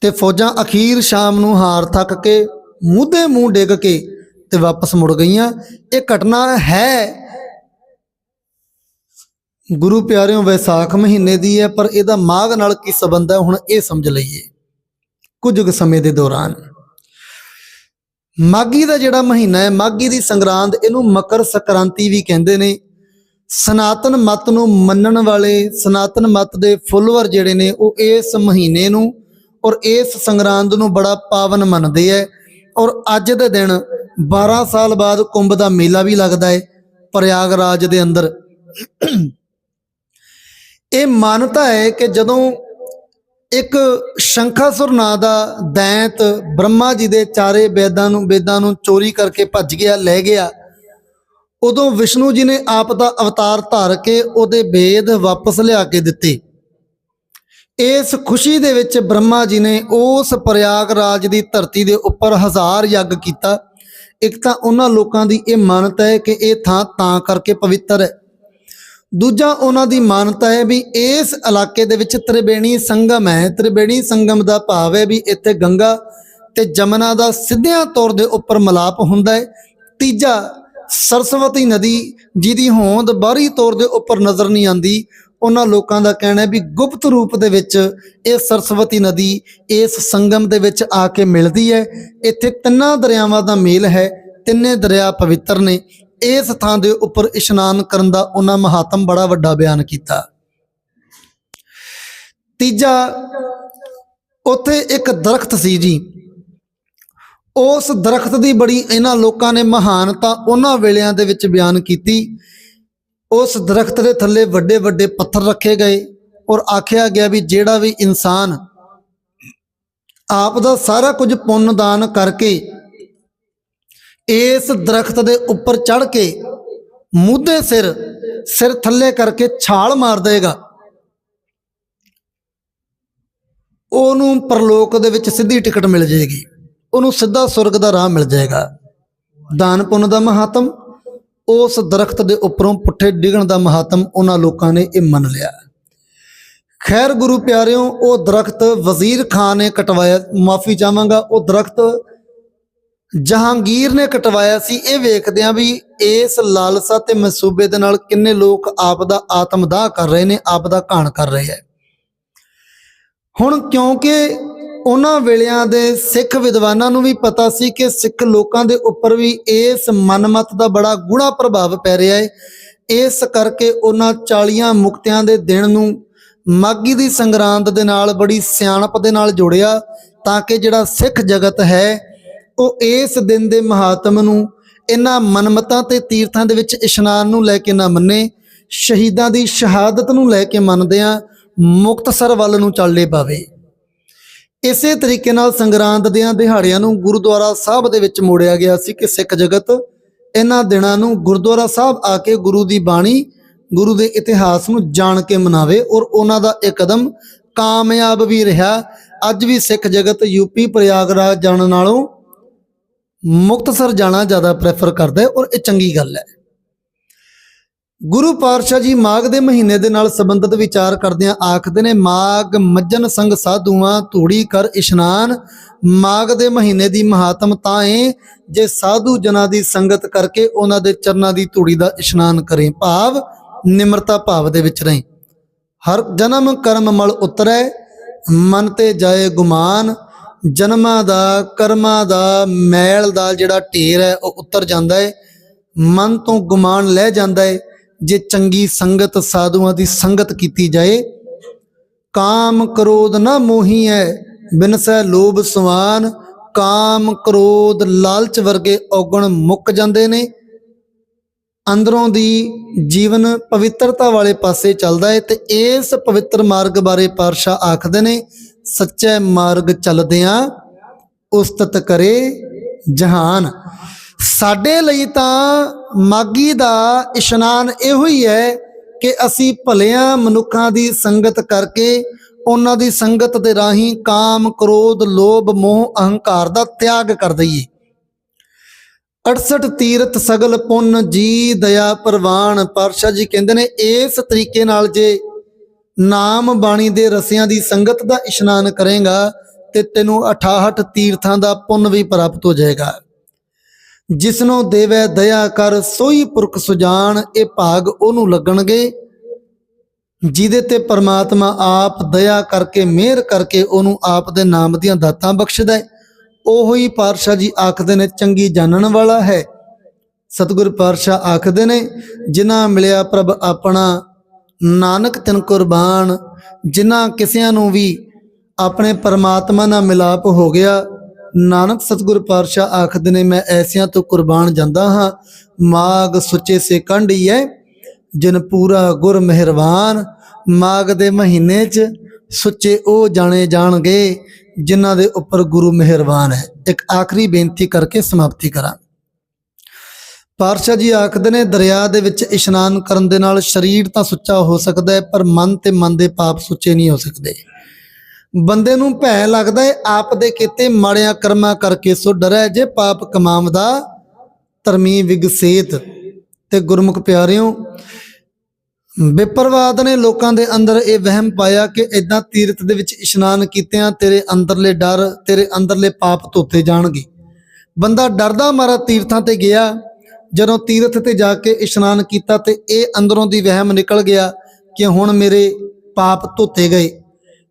ਤੇ ਫੌਜਾਂ ਅਖੀਰ ਸ਼ਾਮ ਨੂੰ ਹਾਰ ਥੱਕ ਕੇ ਮੂਧੇ ਮੂੰਹ ਡਿੱਗ ਕੇ ਤੇ ਵਾਪਸ ਮੁੜ ਗਈਆਂ। ਇਹ ਘਟਨਾ ਹੈ। ਗੁਰੂ ਪਿਆਰਿਓ, ਵੈਸਾਖ ਮਹੀਨੇ ਦੀ ਹੈ, ਪਰ ਇਹਦਾ ਮਾਘ ਨਾਲ ਕੀ ਸੰਬੰਧ ਹੈ, ਹੁਣ ਇਹ ਸਮਝ ਲਈਏ। ਕੁਝ ਕੁ ਸਮੇਂ ਦੇ ਦੌਰਾਨ ਮਾਗੀ ਦਾ ਜਿਹੜਾ ਮਹੀਨਾ ਹੈ ਮਾਗੀ ਦੀ ਸੰਗਰਾਂਦ, ਇਹਨੂੰ ਮਕਰ ਸੰਕ੍ਰਾਂਤੀ ਵੀ ਕਹਿੰਦੇ ਨੇ। ਸਨਾਤਨ ਮਤ ਨੂੰ ਮੰਨਣ ਵਾਲੇ, ਸਨਾਤਨ ਮਤ ਦੇ ਫੁੱਲਵਰ ਜਿਹੜੇ ਨੇ, ਉਹ ਇਸ ਮਹੀਨੇ ਨੂੰ ਔਰ ਇਸ ਸੰਗਰਾਂਦ ਨੂੰ ਬੜਾ ਪਾਵਨ ਮੰਨਦੇ ਹੈ ਔਰ ਅੱਜ ਦੇ ਦਿਨ 12 ਸਾਲ ਬਾਅਦ ਕੁੰਭ ਦਾ ਮੇਲਾ ਵੀ ਲੱਗਦਾ ਹੈ ਪ੍ਰਯਾਗਰਾਜ ਦੇ ਅੰਦਰ। ਇਹ ਮਾਨਤਾ ਹੈ ਕਿ ਜਦੋਂ ਇੱਕ ਸ਼ੰਖਾਸੁਰ ਨਾਂ ਦਾ ਦੈਂਤ ਬ੍ਰਹਮਾ ਜੀ ਦੇ ਚਾਰੇ ਵੇਦਾਂ ਨੂੰ ਵੇਦਾਂ ਨੂੰ ਚੋਰੀ ਕਰਕੇ ਭੱਜ ਗਿਆ, ਲੈ ਗਿਆ। ਉਦੋਂ ਵਿਸ਼ਨੂੰ ਜੀ ਨੇ ਆਪ ਦਾ ਅਵਤਾਰ ਧਾਰ ਕੇ ਉਹਦੇ ਵੇਦ ਵਾਪਸ ਲਿਆ ਕੇ ਦਿੱਤੇ। ਇਸ ਖੁਸ਼ੀ ਦੇ ਵਿੱਚ ਬ੍ਰਹਮਾ ਜੀ ਨੇ ਉਸ ਪ੍ਰਯਾਗਰਾਜ ਦੀ ਧਰਤੀ ਦੇ ਉੱਪਰ ਹਜ਼ਾਰ ਯੱਗ ਕੀਤਾ। ਇੱਕ ਤਾਂ ਉਹਨਾਂ ਲੋਕਾਂ ਦੀ ਇਹ ਮਾਨਤਾ ਹੈ ਕਿ ਇਹ ਥਾਂ ਤਾਂ ਕਰਕੇ ਪਵਿੱਤਰ ਹੈ। ਦੂਜਾ ਉਹਨਾਂ ਦੀ ਮਾਨਤਾ ਹੈ ਵੀ ਇਸ ਇਲਾਕੇ ਦੇ ਵਿੱਚ ਤ੍ਰਿਵੇਣੀ ਸੰਗਮ ਹੈ। ਤ੍ਰਿਵੇਣੀ ਸੰਗਮ ਦਾ ਭਾਵ ਹੈ ਵੀ ਇੱਥੇ ਗੰਗਾ ਤੇ ਜਮਨਾ ਦਾ ਸਿੱਧਿਆਂ ਤੌਰ ਦੇ ਉੱਪਰ ਮਿਲਾਪ ਹੁੰਦਾ ਹੈ। ਤੀਜਾ, ਸਰਸਵਤੀ ਨਦੀ ਜਿਹਦੀ ਹੋਂਦ ਬਾਹਰੀ ਤੌਰ ਦੇ ਉੱਪਰ ਨਜ਼ਰ ਨਹੀਂ ਆਉਂਦੀ, ਉਹਨਾਂ ਲੋਕਾਂ ਦਾ ਕਹਿਣਾ ਹੈ ਵੀ ਗੁਪਤ ਰੂਪ ਦੇ ਵਿੱਚ ਇਹ ਸਰਸਵਤੀ ਨਦੀ ਇਸ ਸੰਗਮ ਦੇ ਵਿੱਚ ਆ ਕੇ ਮਿਲਦੀ ਹੈ। ਇੱਥੇ ਤਿੰਨਾਂ ਦਰਿਆਵਾਂ ਦਾ ਮੇਲ ਹੈ, ਤਿੰਨੇ ਦਰਿਆ ਪਵਿੱਤਰ ਨੇ। ਇਸ ਥਾਂ ਦੇ ਉੱਪਰ ਇਸ਼ਨਾਨ ਕਰਨ ਦਾ ਉਹਨਾਂ ਮਹਾਤਮ ਬੜਾ ਵੱਡਾ ਬਿਆਨ ਕੀਤਾ। ਤੀਜਾ, ਉੱਥੇ ਇੱਕ ਦਰਖਤ ਸੀ ਜੀ। ਉਸ ਦਰਖਤ ਦੀ ਬੜੀ ਇਹਨਾਂ ਲੋਕਾਂ ਨੇ ਮਹਾਨਤਾ ਉਹਨਾਂ ਵੇਲਿਆਂ ਦੇ ਵਿੱਚ ਬਿਆਨ ਕੀਤੀ। ਉਸ ਦਰਖਤ ਦੇ ਥੱਲੇ ਵੱਡੇ ਵੱਡੇ ਪੱਥਰ ਰੱਖੇ ਗਏ ਔਰ ਆਖਿਆ ਗਿਆ ਵੀ ਜਿਹੜਾ ਵੀ ਇਨਸਾਨ ਆਪ ਦਾ ਸਾਰਾ ਕੁਝ ਪੁੰਨ ਦਾਨ ਕਰਕੇ ਇਸ ਦਰਖਤ ਦੇ ਉੱਪਰ ਚੜ ਕੇ ਮੂਧੇ ਸਿਰ ਸਿਰ ਥੱਲੇ ਕਰਕੇ ਛਾਲ ਮਾਰ ਦੇਗਾ ਉਹਨੂੰ ਪਰਲੋਕ ਦੇ ਵਿੱਚ ਸਿੱਧੀ ਟਿਕਟ ਮਿਲ ਜਾਏਗੀ। ਉਹਨੂੰ ਸਿੱਧਾ ਸੁਰਗ ਦਾ ਰਾਹ ਮਿਲ ਜਾਏਗਾ। ਦਾਨ ਪੁੰਨ ਦਾ ਮਹਾਤਮ, ਉਸ ਦਰਖਤ ਦੇ ਉੱਪਰੋਂ ਪੁੱਠੇ ਡਿੱਗਣ ਦਾ ਮਹਾਤਮ ਉਹਨਾਂ ਲੋਕਾਂ ਨੇ ਇਹ ਮੰਨ ਲਿਆ। ਖੈਰ ਗੁਰੂ ਪਿਆਰਿਓ, ਉਹ ਦਰਖਤ ਵਜ਼ੀਰ ਖਾਨ ਨੇ ਕਟਵਾਇਆ, ਮਾਫੀ ਚਾਹਾਂਗਾ, ਉਹ ਦਰਖਤ ਜਹਾਂਗੀਰ ਨੇ ਕਟਵਾਇਆ ਸੀ। ਇਹ ਵੇਖਦੇ ਆ ਵੀ ਇਸ ਲਾਲਸਾ ਤੇ ਮਸੂਬੇ ਦੇ ਨਾਲ ਕਿੰਨੇ ਲੋਕ ਆਪ ਦਾ ਆਤਮਦਾਹ ਕਰ ਰਹੇ ਨੇ ਆਪ ਦਾ ਘਾਣ ਕਰ ਰਹੇ ਹੈ। ਹੁਣ ਕਿਉਂਕਿ ਉਹਨਾਂ ਵੇਲਿਆਂ ਦੇ ਸਿੱਖ ਵਿਦਵਾਨਾਂ ਨੂੰ ਵੀ ਪਤਾ ਸੀ ਕਿ ਸਿੱਖ ਲੋਕਾਂ ਦੇ ਉੱਪਰ ਵੀ ਇਸ ਮਨਮਤ ਦਾ ਬੜਾ ਗੂੜਾ ਪ੍ਰਭਾਵ ਪੈ ਰਿਹਾ ਹੈ। ਇਸ ਕਰਕੇ ਉਹਨਾਂ 40 ਮੁਕਤਿਆਂ ਦੇ ਦਿਨ ਨੂੰ ਮਾਗੀ ਦੀ ਸੰਗਰਾਂਦ ਦੇ ਨਾਲ, ਬੜੀ ਸਿਆਣਪ ਦੇ ਨਾਲ ਜੋੜਿਆ ਤਾਂ ਕਿ ਜਿਹੜਾ ਸਿੱਖ ਜਗਤ ਹੈ ਉਹ ਇਸ ਦਿਨ ਦੇ ਮਹਾਤਮ ਨੂੰ ਇਹਨਾਂ ਮਨਮਤਾਂ ਤੇ ਤੀਰਥਾਂ ਦੇ ਵਿੱਚ ਇਸ਼ਨਾਨ ਨੂੰ ਲੈ ਕੇ ਨਾ ਮੰਨੇ, ਸ਼ਹੀਦਾਂ ਦੀ ਸ਼ਹਾਦਤ ਨੂੰ ਲੈ ਕੇ ਮੰਨਦਿਆਂ ਮੁਕਤਸਰ ਵੱਲ ਨੂੰ ਚੱਲੇ ਪਾਵੇ ਇਸੇ ਤਰੀਕੇ ਨਾਲ ਸੰਗਰਾਂਦ ਦੀਆਂ ਦਿਹਾੜਿਆਂ ਨੂੰ ਗੁਰਦੁਆਰਾ ਸਾਹਿਬ ਦੇ ਵਿੱਚ ਮੋੜਿਆ ਗਿਆ ਸੀ ਕਿ ਸਿੱਖ ਜਗਤ ਇਹਨਾਂ ਦਿਨਾਂ ਨੂੰ ਗੁਰਦੁਆਰਾ ਸਾਹਿਬ ਆ ਕੇ ਗੁਰੂ ਦੀ ਬਾਣੀ, ਗੁਰੂ ਦੇ ਇਤਿਹਾਸ ਨੂੰ ਜਾਣ ਕੇ ਮਨਾਵੇ ਔਰ ਉਹਨਾਂ ਦਾ ਇਹ ਕਦਮ ਕਾਮਯਾਬ ਵੀ ਰਿਹਾ। ਅੱਜ ਵੀ ਸਿੱਖ ਜਗਤ ਯੂਪੀ ਪ੍ਰਯਾਗਰਾਜ ਜਾਣ ਨਾਲੋਂ ਮੁਕਤਸਰ ਜਾਣਾ ਜ਼ਿਆਦਾ ਪ੍ਰੈਫਰ ਕਰਦਾ ਹੈ ਔਰ ਇਹ ਚੰਗੀ ਗੱਲ ਹੈ। ਗੁਰੂ ਪਾਤਸ਼ਾਹ ਜੀ ਮਾਘ ਦੇ ਮਹੀਨੇ ਦੇ ਨਾਲ ਸੰਬੰਧਿਤ ਵਿਚਾਰ ਕਰਦਿਆਂ ਆਖਦੇ ਨੇ, ਮਾਘ ਮੱਜਨ ਸੰਗ ਸਾਧੂਆਂ, ਧੂੜੀ ਕਰ ਇਸ਼ਨਾਨ। ਮਾਘ ਦੇ ਮਹੀਨੇ ਦੀ ਮਹਾਤਮ ਤਾਂ ਏ, ਜੇ ਸਾਧੂ ਜਨਾਂ ਦੀ ਸੰਗਤ ਕਰਕੇ ਉਹਨਾਂ ਦੇ ਚਰਨਾਂ ਦੀ ਧੂੜੀ ਦਾ ਇਸ਼ਨਾਨ ਕਰੇ। ਭਾਵ ਨਿਮਰਤਾ ਭਾਵ ਦੇ ਵਿੱਚ ਰਹੇ। ਹਰ ਜਨਮ ਕਰਮ ਮਲ ਉਤਰੈ, ਮਨ ਤੇ ਜਾਏ ਗੁਮਾਨ। ਜਨਮਾਂ ਦਾ, ਕਰਮਾਂ ਦਾ, ਮੈਲ ਦਾ ਜਿਹੜਾ ਢੇਰ ਹੈ, ਉਹ ਉਤਰ ਜਾਂਦਾ ਹੈ ਮਨ ਤੋਂ ਗੁਮਾਨ ਲੈ ਜਾਂਦਾ ਹੈ ਜੇ ਚੰਗੀ ਸੰਗਤ ਸਾਧੂਆਂ ਦੀ ਸੰਗਤ ਕੀਤੀ ਜਾਏ। ਕਾਮ ਕ੍ਰੋਧ ਨਾ ਮੋਹੀ ਹੈ ਬਿਨਸੈ ਲੋਭ ਸਵਾਨ। ਕਾਮ ਕ੍ਰੋਧ ਲਾਲਚ ਵਰਗੇ ਔਗਣ ਮੁੱਕ ਜਾਂਦੇ ਨੇ। ਅੰਦਰੋਂ ਦੀ ਜੀਵਨ ਪਵਿੱਤਰਤਾ ਵਾਲੇ ਪਾਸੇ ਚੱਲਦਾ ਹੈ ਤੇ ਇਸ ਪਵਿੱਤਰ ਮਾਰਗ ਬਾਰੇ ਪਾਤਸ਼ਾਹ ਆਖਦੇ ਨੇ ਸੱਚੇ ਮਾਰਗ ਚੱਲਦਿਆਂ ਉਸਤਤ ਕਰੇ ਜਹਾਨ। ਸਾਡੇ ਲਈ ਤਾਂ ਮਾਗੀ ਦਾ ਇਸ਼ਨਾਨ ਇਹੋ ਹੀ ਹੈ ਕਿ ਅਸੀਂ ਭਲਿਆਂ ਮਨੁੱਖਾਂ ਦੀ ਸੰਗਤ ਕਰਕੇ ਉਹਨਾਂ ਦੀ ਸੰਗਤ ਦੇ ਰਾਹੀਂ ਕਾਮ, ਕ੍ਰੋਧ, ਲੋਭ, ਮੋਹ, ਅਹੰਕਾਰ ਦਾ ਤਿਆਗ ਕਰ ਦਈਏ। 68 ਤੀਰਥ ਸਗਲ ਪੁੰਨ ਜੀ ਦਇਆ ਪ੍ਰਵਾਨ ਪਾਤਸ਼ਾਹ ਜੀ ਕਹਿੰਦੇ ਨੇ, ਇਸ ਤਰੀਕੇ ਨਾਲ ਜੇ ਨਾਮ ਬਾਣੀ ਦੇ ਰਸਿਆਂ ਦੀ ਸੰਗਤ ਦਾ ਇਸ਼ਨਾਨ ਕਰੇਗਾ ਤੇ ਤੈਨੂੰ 68 ਤੀਰਥਾਂ ਦਾ ਪੁੰਨ ਵੀ ਪ੍ਰਾਪਤ ਹੋ ਜਾਏਗਾ। ਜਿਸਨੂੰ ਦੇਵੈ ਦਇਆ ਕਰ ਸੋਈ ਪੁਰਖ ਸੁਜਾਨ, ਇਹ ਭਾਗ ਉਹਨੂੰ ਲੱਗਣਗੇ, ਜਿਹਦੇ ਤੇ ਪਰਮਾਤਮਾ ਆਪ ਦਇਆ ਕਰਕੇ, ਮਿਹਰ ਕਰਕੇ ਉਹਨੂੰ ਆਪ ਦੇ ਨਾਮ ਦੀਆਂ ਦਾਤਾਂ ਬਖਸ਼ਦਾ ਹੈ। ਉਹੋ ਹੀ ਪਾਤਸ਼ਾਹ ਜੀ ਆਖਦੇ ਨੇ, ਚੰਗੀ ਜਾਣਨ ਵਾਲਾ ਹੈ। ਸਤਿਗੁਰ ਪਾਤਸ਼ਾਹ ਆਖਦੇ ਨੇ, ਜਿਨ੍ਹਾਂ ਮਿਲਿਆ ਪ੍ਰਭ ਆਪਣਾ ਨਾਨਕ ਤਿਨ ਕੁਰਬਾਨ, ਜਿਨ੍ਹਾਂ ਕਿਸਿਆਂ ਨੂੰ ਵੀ ਆਪਣੇ ਪਰਮਾਤਮਾ ਨਾਲ ਮਿਲਾਪ ਹੋ ਗਿਆ, ਨਾਨਕ ਸਤਿਗੁਰ ਪਾਤਸ਼ਾਹ ਆਖਦੇ ਨੇ, ਮੈਂ ਐਸਿਆਂ ਤੋਂ ਕੁਰਬਾਨ ਜਾਂਦਾ ਹਾਂ, ਮਾਗ ਸੁੱਚੇ ਸੇ ਕੰਢੀ ਹੈ ਜਿਨ ਪੂਰਾ ਗੁਰ ਮਿਹਰਬਾਨ, ਮਾਗ ਦੇ ਮਹੀਨੇ 'ਚ ਸੁੱਚੇ ਉਹ ਜਾਣੇ ਜਾਣਗੇ, ਜਿਨ੍ਹਾਂ ਦੇ ਉੱਪਰ ਗੁਰੂ ਮਿਹਰਬਾਨ ਹੈ। ਇੱਕ ਆਖਰੀ ਬੇਨਤੀ ਕਰਕੇ ਸਮਾਪਤੀ ਕਰਾਂ। ਪਾਤਸ਼ਾਹ ਜੀ ਆਖਦੇ ਨੇ, ਦਰਿਆ ਦੇ ਵਿੱਚ ਇਸ਼ਨਾਨ ਕਰਨ ਦੇ ਨਾਲ ਸਰੀਰ ਤਾਂ ਸੁੱਚਾ ਹੋ ਸਕਦਾ ਹੈ, ਪਰ ਮਨ ਤੇ ਮਨ ਦੇ ਪਾਪ ਸੁੱਚੇ ਨਹੀਂ ਹੋ ਸਕਦੇ। ਬੰਦੇ ਨੂੰ ਭੈ ਲੱਗਦਾ ਹੈ, ਆਪ ਦੇ ਕੀਤੇ ਮਾੜਿਆਂ ਕਰਮਾਂ ਕਰਕੇ ਸੋ ਡਰੈ, ਜੇ ਪਾਪ ਕਮਾਵਦਾ ਧਰਮੀ ਵਿਗਸੇਤ ਤੇ ਗੁਰਮੁਖ ਪਿਆਰਿਓ ਵਿਪਰਵਾਦ ਨੇ ਲੋਕਾਂ ਦੇ ਅੰਦਰ ਇਹ ਵਹਿਮ ਪਾਇਆ ਕਿ ਇਦਾਂ ਤੀਰਥ ਦੇ ਵਿੱਚ ਇਸ਼ਨਾਨ ਕੀਤਿਆਂ ਤੇਰੇ ਅੰਦਰਲੇ ਡਰ, ਤੇਰੇ ਅੰਦਰਲੇ ਪਾਪ ਧੋਤੇ ਜਾਣਗੇ। ਬੰਦਾ ਡਰਦਾ ਮਾਰਾ ਤੀਰਥਾਂ ਤੇ ਗਿਆ ਜਦੋਂ ਤੀਰਥ ਤੇ ਜਾ ਕੇ ਇਸ਼ਨਾਨ ਕੀਤਾ ਤੇ ਇਹ ਅੰਦਰੋਂ ਦੀ ਵਹਿਮ ਨਿਕਲ ਗਿਆ ਕਿ ਹੁਣ ਮੇਰੇ ਪਾਪ ਧੋਤੇ ਗਏ।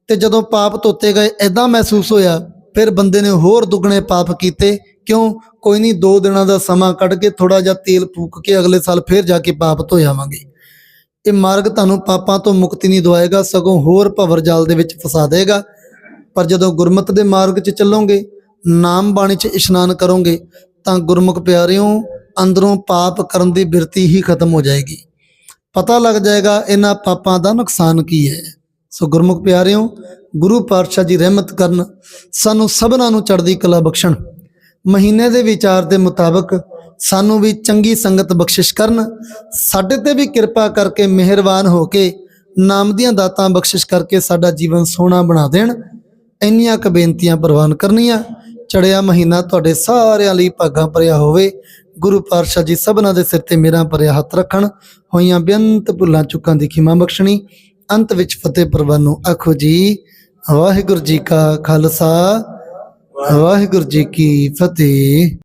ਤੇ ਜਦੋਂ ਪਾਪ ਧੋਤੇ ਗਏ ਐਦਾਂ ਮਹਿਸੂਸ ਹੋਇਆ, ਫਿਰ ਬੰਦੇ ਨੇ ਹੋਰ ਦੁੱਗਣੇ ਪਾਪ ਕੀਤੇ। ਕਿਉਂ? ਕੋਈ ਨਹੀਂ, ਦੋ ਦਿਨਾਂ ਦਾ ਸਮਾਂ ਕੱਢ ਕੇ ਥੋੜਾ ਜਿਹਾ ਤੇਲ ਫੂਕ ਕੇ ਅਗਲੇ ਸਾਲ ਫਿਰ ਜਾ ਕੇ ਪਾਪ ਧੋ ਜਾਵਾਂਗੇ ਇਹ ਮਾਰਗ ਤੁਹਾਨੂੰ ਪਾਪਾਂ ਤੋਂ ਮੁਕਤੀ ਨਹੀਂ ਦਵਾਏਗਾ, ਸਗੋਂ ਹੋਰ ਭਵਰ ਜਾਲ ਦੇ ਵਿੱਚ ਫਸਾ ਦੇਗਾ। ਪਰ ਜਦੋਂ ਗੁਰਮਤ ਦੇ ਮਾਰਗ 'ਚ ਚੱਲੋਗੇ ਨਾਮ ਬਾਣੀ 'ਚ ਇਸ਼ਨਾਨ ਕਰੋਗੇ, ਤਾਂ ਗੁਰਮੁਖ ਪਿਆਰਿਓ ਅੰਦਰੋਂ ਪਾਪ ਕਰਨ ਦੀ ਬਿਰਤੀ ਹੀ ਖਤਮ ਹੋ ਜਾਏਗੀ। ਪਤਾ ਲੱਗ ਜਾਏਗਾ ਇਹਨਾਂ ਪਾਪਾਂ ਦਾ ਨੁਕਸਾਨ ਕੀ ਹੈ। ਸੋ ਗੁਰਮੁਖ ਪਿਆਰਿਓ, ਗੁਰੂ ਪਾਤਸ਼ਾਹ ਜੀ ਰਹਿਮਤ ਕਰਨ, ਸਾਨੂੰ ਸਭਨਾਂ ਨੂੰ ਚੜ੍ਹਦੀ ਕਲਾ ਬਖਸ਼ਣ। ਮਹੀਨੇ ਦੇ ਵਿਚਾਰ ਦੇ ਮੁਤਾਬਕ ਸਾਨੂੰ ਵੀ ਚੰਗੀ ਸੰਗਤ ਬਖਸ਼ਿਸ਼ ਕਰਨ। ਸਾਡੇ ਤੇ ਵੀ ਕਿਰਪਾ ਕਰਕੇ ਮਿਹਰਬਾਨ ਹੋ ਕੇ ਨਾਮ ਦੀਆਂ ਦਾਤਾਂ ਬਖਸ਼ਿਸ਼ ਕਰਕੇ ਸਾਡਾ ਜੀਵਨ ਸੋਹਣਾ ਬਣਾ ਦੇਣ। ਇੰਨੀਆਂ ਕੁ ਬੇਨਤੀਆਂ ਪ੍ਰਵਾਨ ਕਰਨੀਆਂ। ਚੜਿਆ ਮਹੀਨਾ ਤੁਹਾਡੇ ਸਾਰਿਆਂ ਲਈ ਭਾਗਾਂ ਭਰਿਆ ਹੋਵੇ। ਗੁਰੂ ਪਾਤਸ਼ਾਹ ਜੀ ਸਭਨਾਂ ਦੇ ਸਿਰ ਤੇ ਮੇਰਾ ਭਰਿਆ ਹੱਥ ਰੱਖਣ, ਹੋਈਆਂ ਬੇਅੰਤ ਭੁੱਲਾਂ ਚੁੱਕਾਂ ਦੀ ਖਿਮਾ ਬਖਸ਼ਣੀ, ਅੰਤ ਵਿੱਚ ਫਤਿਹ ਪ੍ਰਵਾਨ ਨੂੰ ਆਖੋ ਜੀ, ਵਾਹਿਗੁਰੂ ਜੀ ਕਾ ਖਾਲਸਾ, ਵਾਹਿਗੁਰੂ ਜੀ ਕੀ ਫਤਿਹ।